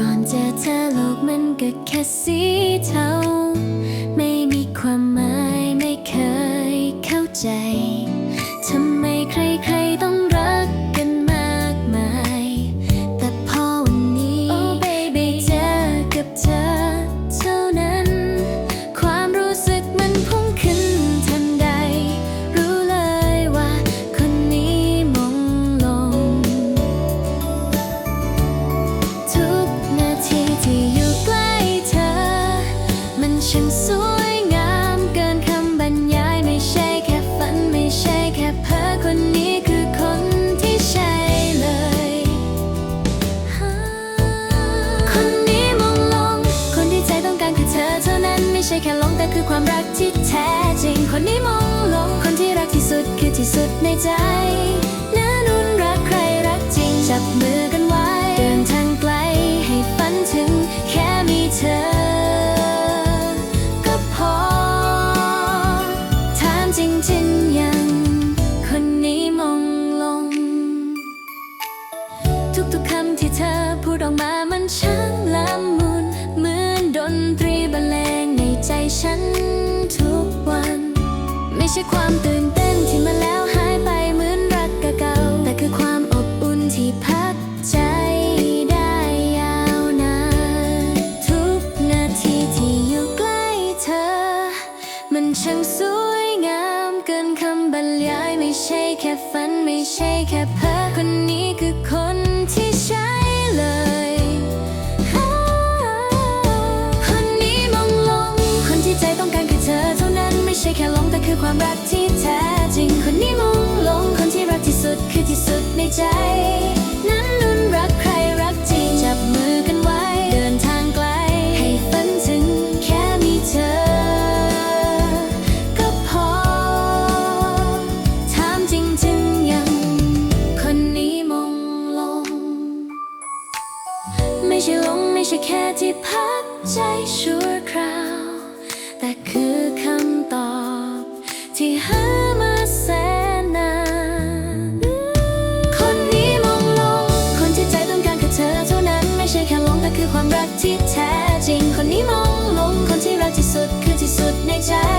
ก่อนเจอเธอโลกมันก็แค่สีเทา ไม่มีความหมายไม่เคย ที่อยู่ใกล้เธอ มันช่างสวยงามเกินคำบรรยายไม่ใช่แค่ฝันไม่ใช่แค่เพ้อคนนี้คือคนที่ใช่เลย คนนี้มองลง คนที่ใจต้องการคือเธอเท่านั้นไม่ใช่แค่หลงแต่คือความรักที่แท้จริง คนนี้มองลง คนที่รักที่สุดคือที่สุดในใจนะนุนรักใครรักจริงจับมือ ความตื่นเต้นที่มาแล้วหายไปเหมือนรักเก่าแต่คือความอบอุ่นที่พักใจได้ยาวนานทุกนาทีที่อยู่ใกล้เธอ มันช่างสวยงามเกินคำบรรยายไม่ใช่แค่ฝันไม่ใช่แค่เพ้อคนนี้คือคนที่ใช่เลยคน คือความรักที่แท้จริง คนนี้มองลงคนที่รักที่สุดคือที่สุดในใจ นั้นนุนรักใครรักจริง จับมือกันไว้ เดินทางไกล ให้ฝันถึงแค่มีเธอ ก็พอ ถามจริงๆยัง คนนี้มองลง ไม่ใช่หลงไม่ใช่แค่ที่พักใจชั่วคราว แต่คือคำ ที่หามาแสนนานคนนี้มองลง คนที่ใจต้องการคือเธอเท่านั้น ไม่ใช่แค่ลงแต่คือความรักที่แท้จริง คนนี้มองลง คนที่รักที่สุดคือที่สุดในใจ